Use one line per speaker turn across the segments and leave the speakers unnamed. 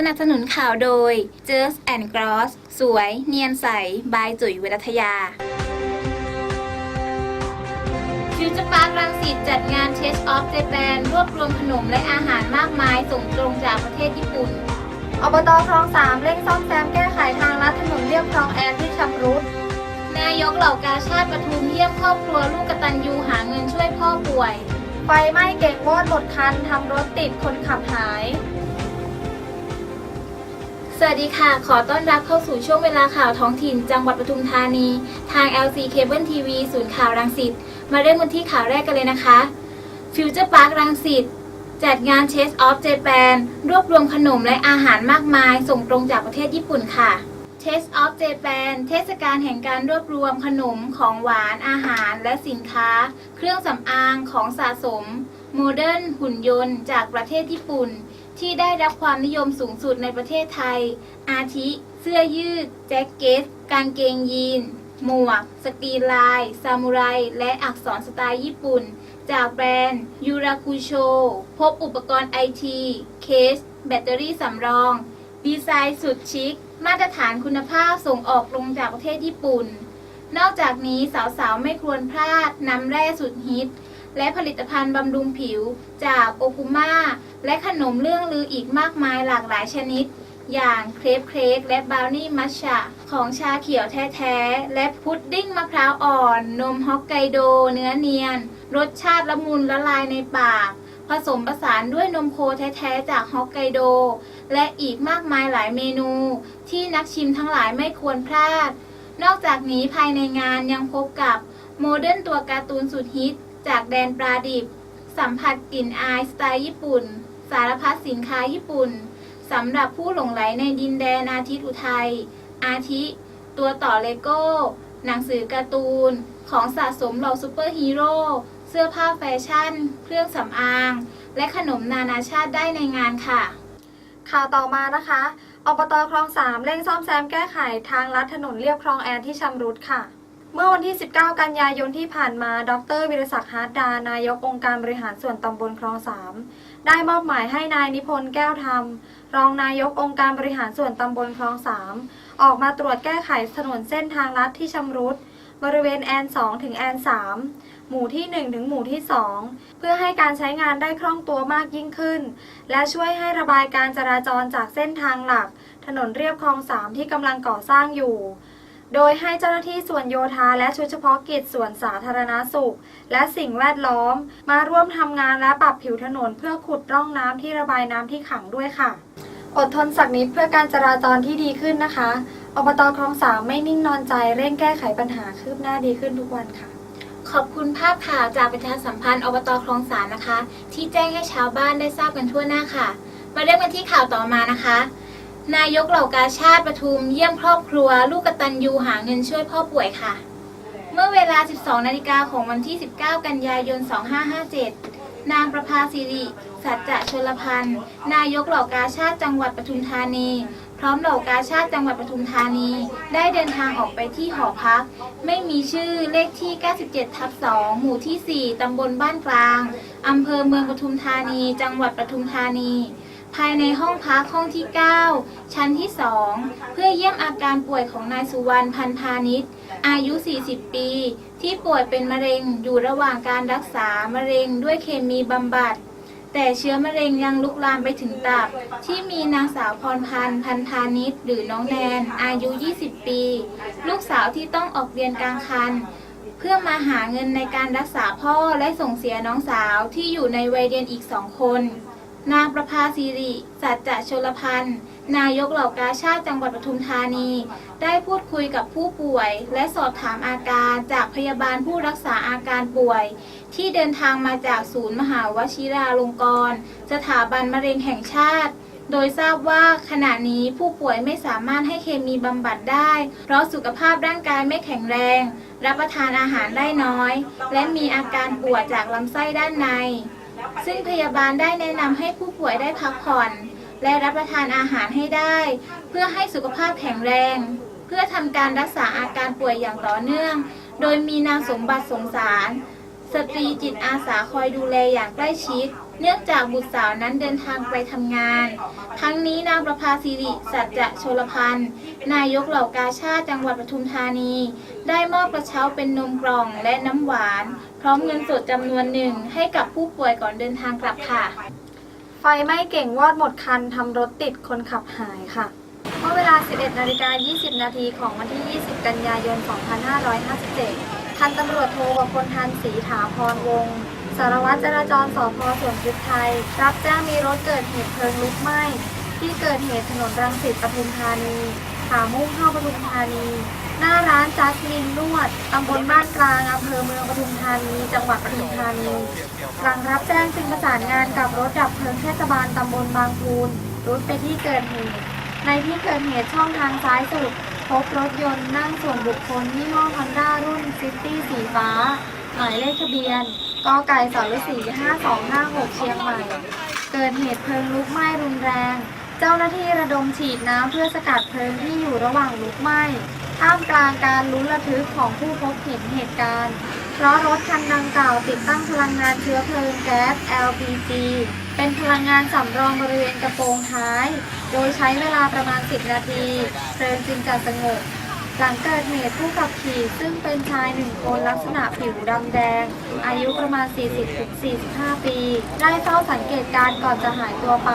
สนับสนุนข่าวโดย j u s and Gross สวย เนียนใส บายจุ๋ยวรัทยา ฟิวเจอร์พาร์ครังสิตจัดงาน Taste of Japan รวบรวมขนมและอาหารมากมายส่งตรงจากประเทศญี่ปุ่น
อบตคลองสามเร่งซ่อมแซมแก้ไขทางลัดถนนเรียบคลองแอนที่ชำรุด
นายกเหล่ากาชาติปทุมเยี่ยมครอบครัวลูกกตัญญูหาเงินช่วยพ่อป่วย
ไฟไหม้เก่งวอดหมดคันทำรถติดคนขับหาย
สวัสดีค่ะ ขอต้อนรับเข้าสู่ช่วงเวลาข่าวท้องถิ่น จังหวัดปทุมธานี ทาง LC Cable TV ศูนย์ข่าวรังสิต มาเริ่มกันที่ข่าวแรกกันเลยนะคะ Future Park รังสิต จัดงาน Taste of Japan รวบรวมขนมและอาหารมากมาย ส่งตรงจากประเทศญี่ปุ่นค่ะ Taste of Japan เทศกาลแห่งการรวบรวมขนมของหวานอาหารและสินค้า เครื่องสำอางของสะสม โมเดิร์นหุ่นยนต์ จากประเทศญี่ปุ่น ที่ได้รับความนิยมสูงสุดในประเทศไทย อาทิ เสื้อยืด แจ็คเก็ต กางเกงยีน หมวก สกรีนลาย ซามูไร และอักษรสไตล์ญี่ปุ่น จากแบรนด์ยูราคุโช พบอุปกรณ์ไอที เคส แบตเตอรี่สำรอง ดีไซน์สุดชิค มาตรฐานคุณภาพส่งออกลงจากประเทศญี่ปุ่น นอกจากนี้สาวๆ ไม่ควรพลาดน้ำแร่สุดฮิต และผลิตภัณฑ์บำรุงผิว จากโอคุมาและขนมเรื่องลืออีกมากมายหลากหลายชนิด อย่างเครปเค้กและบราวนี่มัชชะของชาเขียวแท้ๆ และพุดดิ้งมะพร้าวอ่อน นมฮอกไกโด เนื้อเนียน รสชาติละมุนละลายในปาก ผสมผสานด้วยนมโคแท้ๆ จากฮอกไกโด และอีกมากมายหลายเมนู ที่นักชิมทั้งหลายไม่ควรพลาด นอกจากนี้ภายในงานยังพบกับโมเดิร์นตัวการ์ตูนสุดฮิต จากแดนปลาดิบ สัมผัสกลิ่นอายสไตล์ญี่ปุ่น สารพัดสินค้าญี่ปุ่นสำหรับผู้หลงไหลในดินแดนอาทิตย์อุทัย อาทิ ตัวต่อเลโก้ หนังสือการ์ตูน ของสะสมเหล่าซูเปอร์ฮีโร่ เสื้อผ้าแฟชั่น เครื่องสำอาง และขนมนานาชาติได้ในงานค่ะ
ข่าวต่อมานะคะอบตคลองสามเร่งซ่อมแซมแก้ไขทางลัดถนนเรียบคลองแอนที่ชำรุดค่ะ เมื่อวันที่ 19 กันยายนที่ผ่านมา ดรวิรศักดิ์ฮาร์ดดา นายกองค์การบริหารส่วนตำบลคลองสามได้มอบหมายให้นายนิพนธ์แก้วธรรม รองนายกองค์การบริหารส่วนตำบลคลองสามออกมาตรวจแก้ไขถนนเส้นทางลัดที่ชำรุด บริเวณแอน 2 ถึงแอน 3 หมู่ที่ 1 ถึงหมู่ที่ 2 เพื่อให้การใช้งานได้คล่องตัวมากยิ่งขึ้น และช่วยให้ระบายการจราจรจากเส้นทางหลัก ถนนเรียบคลองสามที่กำลังก่อสร้างอยู่ โดยให้เจ้าหน้าที่ส่วนโยธาและชุดเฉพาะกิจส่วนสาธารณาสุข และสิ่งแวดล้อม มาร่วมทำงานและปรับผิวถนนเพื่อขุดร่องน้ำที่ระบายน้ำที่ขังด้วยค่ะ อดทนสักนิดเพื่อการจราจรที่ดีขึ้นนะคะอบตคลองสามไม่นิ่งนอนใจเร่งแก้ไขปัญหาคืบหน้าดีขึ้นทุกวันค่ะ
ขอบคุณภาพข่าวจากประชาสัมพันธ์อบตคลองสานนะคะ ที่แจ้งให้ชาวบ้านได้ทราบกันทั่วหน้าค่ะ มาเริ่มกันที่ข่าวต่อมานะคะ นายกเหล่ากาชาติประทุมเยี่ยมครอบครัว ลูกกตัญญูหาเงินช่วยพ่อป่วยค่ะ เมื่อเวลา 12 นาฬิกาของวันที่ 19 กันยายน 2557 นางประภาสิริ สัจจะชลพันธ์ นายกเหล่ากาชาติจังหวัดปทุมธานี พร้อมเหล่ากาชาติจังหวัดปทุมธานี ได้เดินทางออกไปที่หอพัก ไม่มีชื่อเลขที่ 97 ทับ 2 หมู่ที่ 4 ตำบลบ้านกลาง อำเภอเมืองปทุมธานี จังหวัดปทุมธานี ภายในห้องพักห้องที่ 9 ชั้นที่ 2 เพื่อเยี่ยมอาการป่วยของนายสุวรรณพันพาณิชย์อายุ 40 ปี ที่ป่วยเป็นมะเร็งอยู่ระหว่างการรักษามะเร็งด้วยเคมีบำบัด แต่เชื้อมะเร็งยังลุกลามไปถึงตับ ที่มีนางสาวพรพันธ์พันพาณิชย์หรือน้องแนน อายุ 20 ปี ลูกสาวที่ต้องออกเรียนกลางคันเพื่อมาหาเงินในการรักษาพ่อและส่งเสียน้องสาวที่อยู่ในวัยเรียนอีกสองคน นางประภาสิริ สัจจะชลพันธ์ นายกเหล่ากาชาติจังหวัดปทุมธานี ได้พูดคุยกับผู้ป่วย และสอบถามอาการจากพยาบาลผู้รักษาอาการป่วย ที่เดินทางมาจากศูนย์มหาวชิราลงกรณ์สถาบันมะเร็งแห่งชาติ โดยทราบว่าขณะนี้ผู้ป่วยไม่สามารถให้เคมีบำบัดได้ เพราะสุขภาพร่างกายไม่แข็งแรง รับประทานอาหารได้น้อย และมีอาการปวดจากลำไส้ด้านใน ซึ่งพยาบาลได้แนะนำให้ผู้ป่วยได้พักผ่อน และรับประทานอาหารให้ได้ เพื่อให้สุขภาพแข็งแรง เพื่อทำการรักษาอาการป่วยอย่างต่อเนื่อง โดยมีนางสมบัติสงสาร สตรีจิตอาสาคอยดูแลอย่างใกล้ชิด เนื่องจากบุตรสาวนั้นเดินทางไปทำงาน ทั้งนี้นางประภาสิริสัจจะโชลพันธ์นายกเหล่ากาชาติจังหวัดปทุมธานี ได้มอบกระเช้าเป็นนมกล่องและน้ำหวาน พร้อมเงินสดจำนวนหนึ่งให้กับผู้ป่วยก่อนเดินทางกลับค่ะ
ไฟไหม้เก่งวอดหมดคันทำรถติดคนขับหายค่ะเมื่อเวลา 11 นาฬิกา 20 นาทีของวันที่ 20 กันยายน 2557 พันตำรวจโทวพลทันศรีถาพรวงศ์ สารวัตรจราจรสพสวนพริกไทย รับแจ้งมีรถเกิดเหตุเพลิงลุกไหม้ ที่เกิดเหตุถนนรังสิตปทุมธานีขามุ่งเข้าปทุมธานี หน้าร้านจัสมินนวดตำบลบ้านกลางอำเภอเมืองปทุมธานี จังหวัดปทุมธานีหลังรับแจ้งจึงประสานงานกับรถดับเพลิงเทศบาลตำบลบางพูนรุดไปที่เกิดเหตุในที่เกิดเหตุช่องทางซ้ายสุด พบรถยนต์นั่งส่วนบุคคลยี่ห้อฮอนด้ารุ่นซิตี้สีฟ้า หมายเลขทะเบียน กไก่สรสี5256 เชียงใหม่ เกิดเหตุเพลิงลุกไหม้รุนแรง เจ้าหน้าที่ระดมฉีดน้ำเพื่อสกัดเพลิงที่อยู่ระหว่างลุกไหม้ท่ามกลางการลุ้นระทึกของผู้พบเห็นเหตุการณ์ เพราะรถคันดังกล่าวติดตั้งพลังงานเชื้อเพลิงแก๊ส LPG เป็นพลังงานสำรองบริเวณกระโปรงท้าย โดยใช้เวลาประมาณ 10 นาที เพลิงจึงจะสงบ หลังเกิดเหตุผู้ขับขี่ซึ่งเป็นชายหนึ่งคนลักษณะผิวดำแดง อายุประมาณ 40-45 ปี ได้เฝ้าสังเกตการณ์ก่อนจะหายตัวไป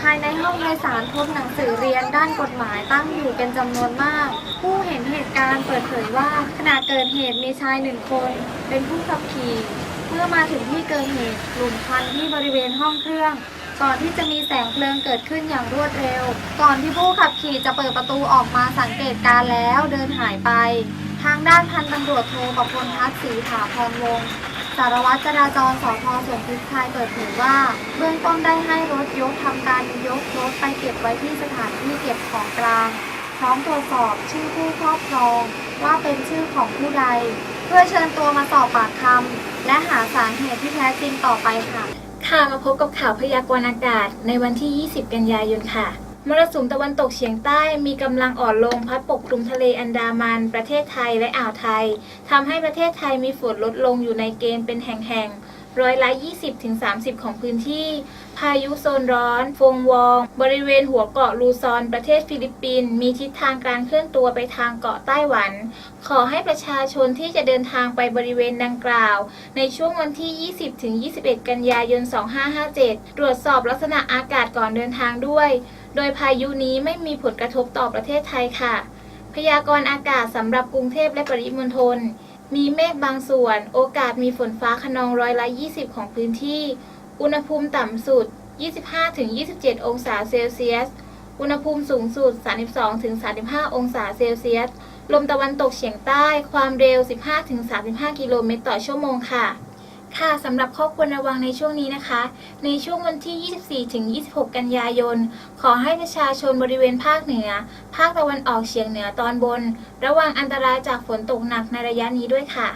ภายในห้องโดยสารพบหนังสือเรียนด้านกฎหมายตั้งอยู่เป็นจำนวนมาก ผู้เห็นเหตุการณ์เปิดเผยว่าขณะเกิดเหตุมีชายหนึ่งคน เป็นผู้ขับขี่ เมื่อมาถึงที่เกิดเหตุกลุ่มควันที่บริเวณห้องเครื่อง ก่อนที่จะมีแสงเพลิงเกิดขึ้นอย่างรวดเร็ว ก่อนที่ผู้ขับขี่จะเปิดประตูออกมาสังเกตการแล้วเดินหายไป ทางด้านพันตำรวจโทประพลทัศน์ศรีถาพรวงศ์สารวัตรจราจรสพสวนพริกไทยเปิดเผยว่า เบื้องต้นได้ให้รถยกทำการยกรถไปเก็บไว้ที่สถานที่เก็บของกลาง พร้อมตรวจสอบชื่อผู้ครอบครอง ว่าเป็นชื่อของผู้ใด เพื่อเชิญตัวมาสอบปากคำและหาสาเหตุที่แท้จริงต่อไปค่ะ
ค่ะมาพบกับข่าวพยากรณ์อากาศในวันที่ 20 กันยายนค่ะ มรสุมตะวันตกเฉียงใต้มีกำลังอ่อนลงพัดปกคลุมทะเลอันดามัน ประเทศไทยและอ่าวไทยทำให้ประเทศไทยมีฝนลดลงอยู่ในเกณฑ์เป็นแห่งๆ ร้อยละ 20-30 ของพื้นที่ พายุโซนร้อน ฟงวอง บริเวณหัวเกาะลูซอนประเทศฟิลิปปินส์มีทิศทางการเคลื่อนตัวไปทางเกาะไต้หวัน ขอให้ประชาชนที่จะเดินทางไปบริเวณดังกล่าว ในช่วงวันที่ 20-21 กันยายน 2557 ตรวจสอบลักษณะอากาศก่อนเดินทางด้วย โดยพายุนี้ไม่มีผลกระทบต่อประเทศไทยค่ะ พยากรณ์อากาศสำหรับกรุงเทพและปริมณฑล มีเมฆบางส่วน โอกาสมีฝนฟ้าขนองร้อยละ 20 ของพื้นที่ อุณหภูมิต่ำสุด 25-27 องศาเซลเซียส อุณหภูมิสูงสุด 32-35 องศาเซลเซียส ลมตะวันตกเฉียงใต้ ความเร็ว 15-35 กิโลเมตรต่อชั่วโมงค่ะ ค่ะสำหรับข้อควรระวังในช่วงนี้นะคะ ในช่วงวันที่ 24-26 กันยายน ขอให้ประชาชนบริเวณภาคเหนือ ภาคตะวันออกเฉียงเหนือตอนบน ระวังอันตรายจากฝนตกหนักในระยะนี้ด้วยค่ะ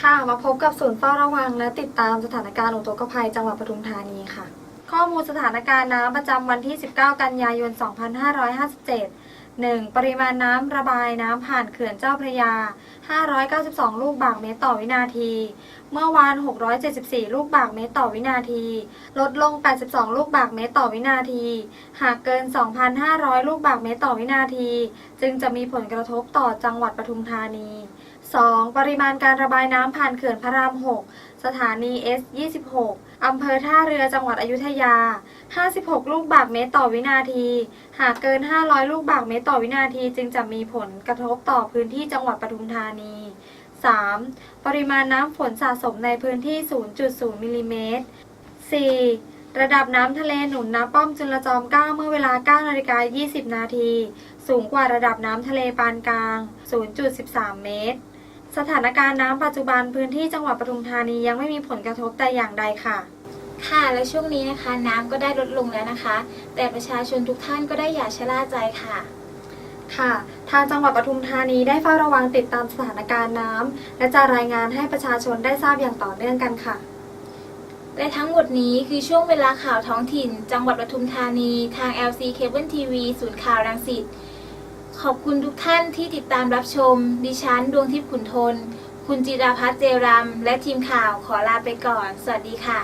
ค่ะ มาพบกับศูนย์เฝ้าระวังและติดตามสถานการณ์อุทกภัยจังหวัดปทุมธานีค่ะ ข้อมูลสถานการณ์น้ำประจำวันที่ 19 กันยายน 2557 1. ปริมาณน้ำระบายน้ำผ่านเขื่อนเจ้าพระยา 592 ลูกบากเมตรต่อวินาที เมื่อวาน 674 ลูกบากเมตรต่อวินาที ลดลง 82 ลูกบากเมตรต่อวินาที หากเกิน 2,500 ลูกบากเมตรต่อวินาที จึงจะมีผลกระทบต่อจังหวัดปทุมธานี 2. ปริมาณการระบายน้ำผ่านเขื่อนพระราม 6 สถานี S26 อำเภอท่าเรือจังหวัดอยุธยา 56 ลูกบาศกเมตรต่อวินาที หากเกิน 500 ลูกบาศกเมตรต่อวินาที จึงจะมีผลกระทบต่อพื้นที่จังหวัดปทุมธานี 3. ปริมาณน้ำฝนสะสมในพื้นที่ 0.0 มิลลิเมตร 4. ระดับน้ำทะเลหนุนน้ำป้อมจุลจอม9เมื่อเวลา9นาฬิกา20 นาที สูงกว่าระดับน้ำทะเลปานกลาง 0.13 เมตร สถานการณ์น้ำปัจจุบันพื้นที่จังหวัดปทุมธานียังไม่มีผลกระทบแต่อย่างใดค่ะ
ค่ะ และช่วงนี้นะคะน้ำก็ได้ลดลงแล้วนะคะ แต่ประชาชนทุกท่านก็ได้อย่าชะล่าใจค่ะ
ค่ะ ทางจังหวัดปทุมธานีได้เฝ้าระวังติดตามสถานการณ์น้ำและจะรายงานให้ประชาชนได้ทราบอย่างต่อเนื่องกันค่ะ
และทั้งหมดนี้คือช่วงเวลาข่าวท้องถิ่น จังหวัดปทุมธานี ทาง LC Cable TV ศูนย์ข่าวรังสิต ขอบคุณทุกท่านที่ติดตามรับชม ดิฉันดวงทิพย์ขุนทน คุณจิราพัฒน์เจรัม และทีมข่าวขอลาไปก่อน สวัสดีค่ะ